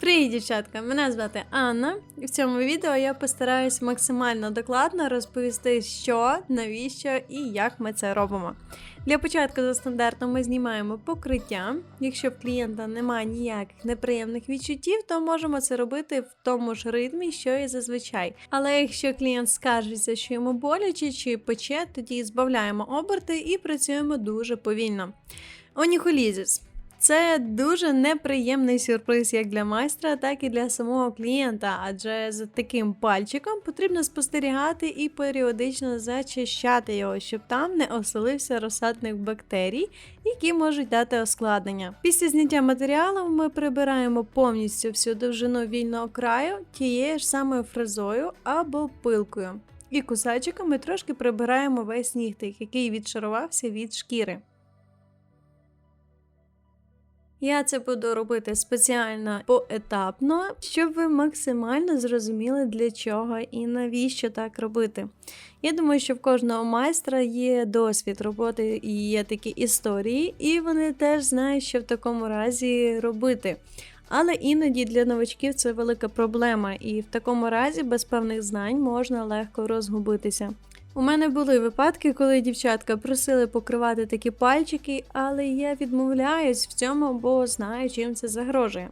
Привіт, дівчатка! Мене звати Анна, і в цьому відео я постараюсь максимально докладно розповісти, що, навіщо і як ми це робимо. Для початку за стандартом ми знімаємо покриття. Якщо в клієнта немає ніяких неприємних відчуттів, то можемо це робити в тому ж ритмі, що і зазвичай. Але якщо клієнт скаржиться, що йому боляче чи пече, тоді збавляємо оберти і працюємо дуже повільно. Оніхолізіс. Це дуже неприємний сюрприз як для майстра, так і для самого клієнта, адже з таким пальчиком потрібно спостерігати і періодично зачищати його, щоб там не оселився розсадник бактерій, які можуть дати оскладнення. Після зняття матеріалу ми прибираємо повністю всю довжину вільного краю тією ж самою фрезою або пилкою. І кусачиками трошки прибираємо весь нігтик, який відшарувався від шкіри. Я це буду робити спеціально поетапно, щоб ви максимально зрозуміли для чого і навіщо так робити. Я думаю, що в кожного майстра є досвід роботи і є такі історії, і вони теж знають, що в такому разі робити. Але іноді для новачків це велика проблема, і в такому разі без певних знань можна легко розгубитися. У мене були випадки, коли дівчатка просили покривати такі пальчики, але я відмовляюсь в цьому, бо знаю, чим це загрожує.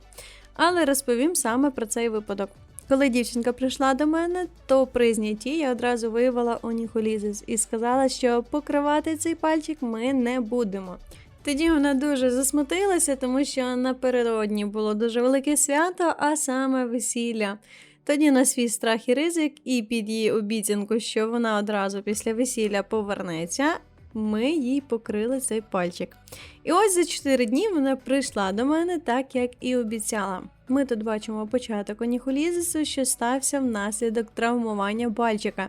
Але розповім саме про цей випадок. Коли дівчинка прийшла до мене, то при знятті я одразу виявила оніхолізис і сказала, що покривати цей пальчик ми не будемо. Тоді вона дуже засмутилася, тому що напередодні було дуже велике свято, а саме весілля. Тоді на свій страх і ризик, і під її обіцянку, що вона одразу після весілля повернеться, ми їй покрили цей пальчик. І ось за 4 дні вона прийшла до мене так, як і обіцяла. Ми тут бачимо початок оніхолізису, що стався внаслідок травмування пальчика.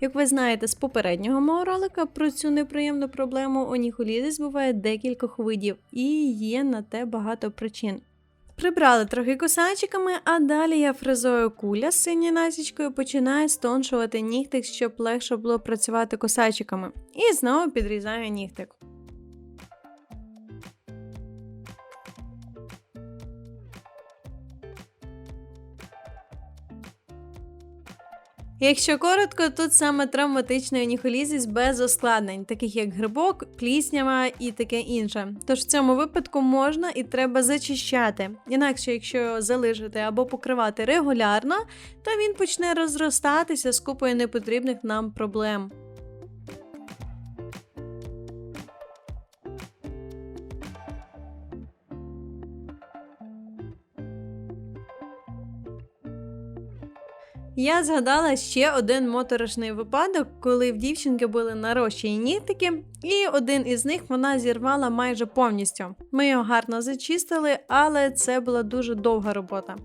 Як ви знаєте з попереднього мого ролика про цю неприємну проблему оніхолізис буває декількох видів, і є на те багато причин. Прибрали трохи косачиками, а далі я фрезою куля з синьою насічкою починаю стоншувати нігтик, щоб легше було працювати косачиками. І знову підрізаю нігтик. Якщо коротко, тут саме травматичний оніхолізис без ускладнень, таких як грибок, пліснява і таке інше. Тож в цьому випадку можна і треба зачищати. Інакше, якщо залишити або покривати регулярно, то він почне розростатися з купою непотрібних нам проблем. Я згадала ще один моторошний випадок, коли в дівчинки були нарощені нігтики, і один із них вона зірвала майже повністю. Ми його гарно зачистили, але це була дуже довга робота.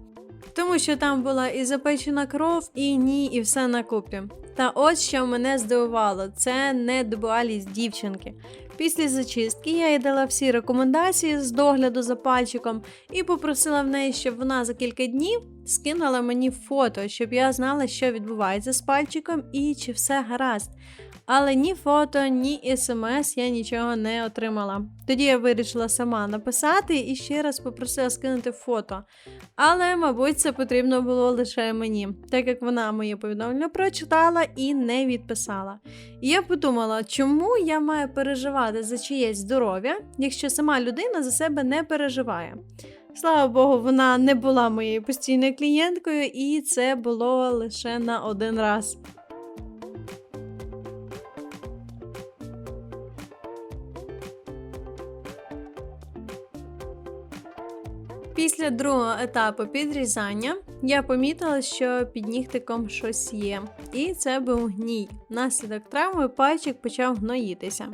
Тому що там була і запечена кров, і ні, і все на купі. Та от що мене здивувало: це недбалість дівчинки. Після зачистки я їй дала всі рекомендації з догляду за пальчиком і попросила в неї, щоб вона за кілька днів скинула мені фото, щоб я знала, що відбувається з пальчиком і чи все гаразд. Але ні фото, ні смс я нічого не отримала. Тоді я вирішила сама написати і ще раз попросила скинути фото. Але, мабуть, це потрібно було лише мені, так як вона моє повідомлення прочитала і не відписала. І я подумала, чому я маю переживати за чиєсь здоров'я, якщо сама людина за себе не переживає. Слава Богу, вона не була моєю постійною клієнткою, і це було лише на один раз. Після другого етапу підрізання я помітила, що під нігтиком щось є, і це був гній. Наслідок травми пальчик почав гноїтися.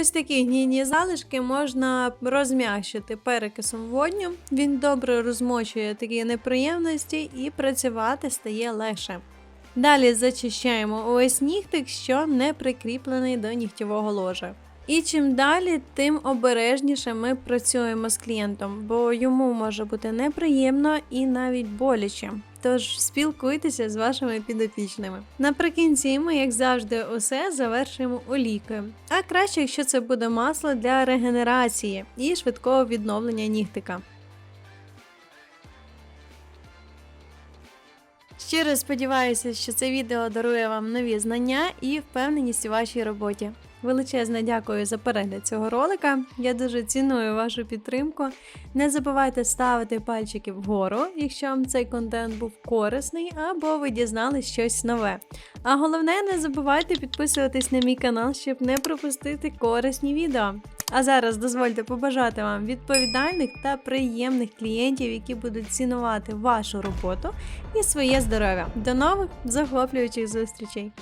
Ось такі гнійні залишки можна розм'якшити перекисом водню. Він добре розмочує такі неприємності і працювати стає легше. Далі зачищаємо ось нігтик, що не прикріплений до нігтєвого ложа. І чим далі, тим обережніше ми працюємо з клієнтом, бо йому може бути неприємно і навіть боляче. Тож спілкуйтеся з вашими підопічними. Наприкінці ми, як завжди, усе завершуємо олійкою. А краще, якщо це буде масло для регенерації і швидкого відновлення нігтика. Щиро сподіваюся, що це відео дарує вам нові знання і впевненість у вашій роботі. Величезне дякую за перегляд цього ролика. Я дуже ціную вашу підтримку. Не забувайте ставити пальчики вгору, якщо вам цей контент був корисний або ви дізнались щось нове. А головне, не забувайте підписуватись на мій канал, щоб не пропустити корисні відео. А зараз дозвольте побажати вам відповідальних та приємних клієнтів, які будуть цінувати вашу роботу і своє здоров'я. До нових захоплюючих зустрічей!